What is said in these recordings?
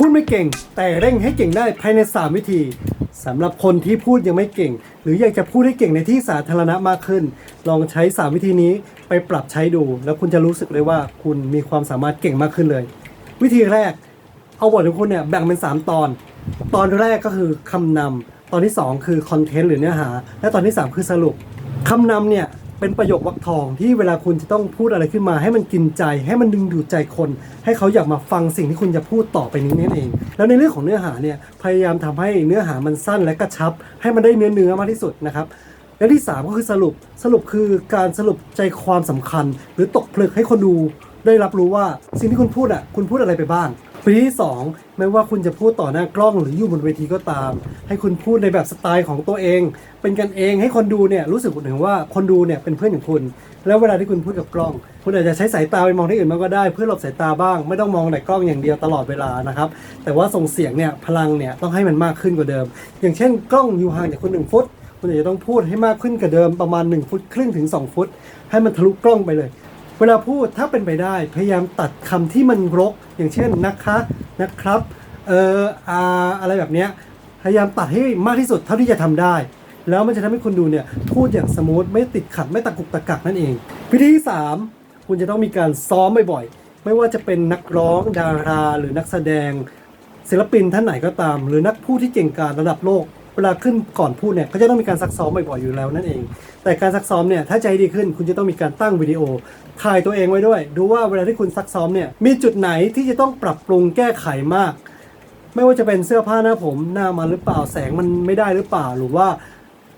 พูดไม่เก่งแต่เร่งให้เก่งได้ภายใน 3 วิธีสำหรับคนที่พูดยังไม่เก่ง หรืออยากจะพูดให้เก่งในที่สาธารณะมากขึ้น ลองใช้ 3 วิธีนี้ไปปรับใช้ดู แล้วคุณจะรู้สึกเลยว่าคุณมีความสามารถเก่งมากขึ้นเลย วิธีแรก เอาบทของคุณเนี่ยแบ่งเป็น 3 ตอน ตอนแรกก็คือคำนำตอนที่ 2 คือคอนเทนต์หรือเนื้อหา และตอนที่ 3 คือสรุปคำนำเนี่ย เป็นประโยควรรคทองที่เวลาคุณจะต้องพูดอะไรขึ้นมา ให้มันกินใจ ให้มันดึงดูดใจคน ให้เขาอยากมาฟังสิ่งที่คุณจะพูดต่อไปนี้นั่นเอง แล้วในเรื่องของเนื้อหาเนี่ยพยายามทำให้เนื้อหามันสั้นและกระชับ ให้มันได้เนื้อเนื้อมากที่สุดนะครับและที่ 3 ก็คือสรุปสรุปคือการสรุปใจความสำคัญ หรือตกผลึกให้คนดูได้รับรู้ว่าสิ่งที่คุณพูดอะคุณพูดอะไรไปบ้าง วิธีที่2ไม่ว่าคุณจะพูดต่อหน้ากล้องหรืออยู่บนเวทีก็ตาม ให้คุณพูดในแบบสไตล์ของตัวเอง เป็นกันเองให้คนดูเนี่ยรู้สึกถึงว่าคนดูเนี่ยเป็นเพื่อนของคุณ แล้วเวลาที่คุณพูดกับกล้อง คุณอาจจะใช้สายตาไปมองที่อื่นมางก็ได้ เพื่อหลบสายตาบ้าง ไม่ต้องมองแต่กล้องอย่างเดียวตลอดเวลานะครับแต่ว่าส่งเสียงเนี่ยพลังเนี่ยต้องให้มันมากขึ้นกว่าเดิม อย่างเช่น กล้องอยู่ห่างจากคุณหนึ่งฟุตคุณอาจจะต้องพูดให้มากขึ้นกว่าเดิมประมาณ1ฟุตครึ่งถึง2ฟุต ให้มันทะลุกล้องไปเลย เวลาพูดถ้าเป็นไปได้พยายามตัดคำที่มันรก อย่างเช่นนะคะนะครับเอออาอะไรแบบเนี้ยพยายามตัดให้มากที่สุดเท่าที่จะทำได้ แล้วมันจะทำให้คุณดูเนี่ยพูดอย่างสมูทไม่ติดขัดไม่ตะกุกตะกักนั่นเอง วิธีที่ 3 คุณจะต้องมีการซ้อมบ่อยๆไม่ว่าจะเป็นนักร้องดารา หรือนักแสดง ศิลปินท่านไหนก็ตาม หรือนักพูดที่เก่งกาจระดับโลก เวลาขึ้นก่อนพูดเนี่ยก็จะต้องมีการซักซ้อมบ่อยๆอยู่แล้วนั่นเอง แต่การซักซ้อมเนี่ยถ้าใจดีขึ้นคุณจะต้องมีการตั้งวิดีโอถ่ายตัวเองไว้ด้วย ดูว่าเวลาที่คุณซักซ้อมเนี่ยมีจุดไหนที่จะต้องปรับปรุงแก้ไขมาก ไม่ว่าจะเป็นเสื้อผ้าหน้าผมหน้ามันหรือเปล่าแสงมันไม่ได้หรือเปล่าหรือว่า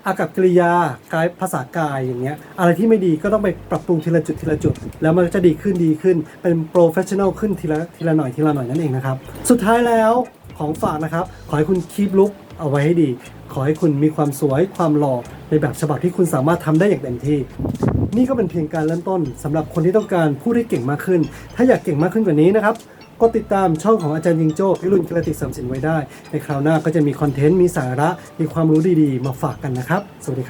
อากับกริยากายภาษากายอย่างเงี้ยอะไรที่ไม่ดีก็ต้องไปปรับปรุงทีละจุดทีละจุด แล้วมันก็จะดีขึ้นดีขึ้นเป็นโปรเฟชชั่นอลขึ้นทีละทีละหน่อยทีละหน่อยนั่นเองนะครับ สุดท้ายแล้วของฝากนะครับ ขอให้คุณคีปลุก เอาไว้ให้ดี ขอให้คุณมีความสวยความหล่อในแบบฉบับที่คุณสามารถทำได้อย่างเต็มที่ นี่ก็เป็นเพียงการเริ่มต้นสำหรับคนที่ต้องการพูดให้เก่งมากขึ้น ถ้าอยากเก่งมากขึ้นกว่านี้นะครับก็ติดตามช่องของอาจารย์ยิงโจ้พิรุณกิรติสัมสินไว้ได้ ในคราวหน้าก็จะมีคอนเทนต์มีสาระมีความรู้ดีๆ มาฝากกันนะครับ สวัสดีครับ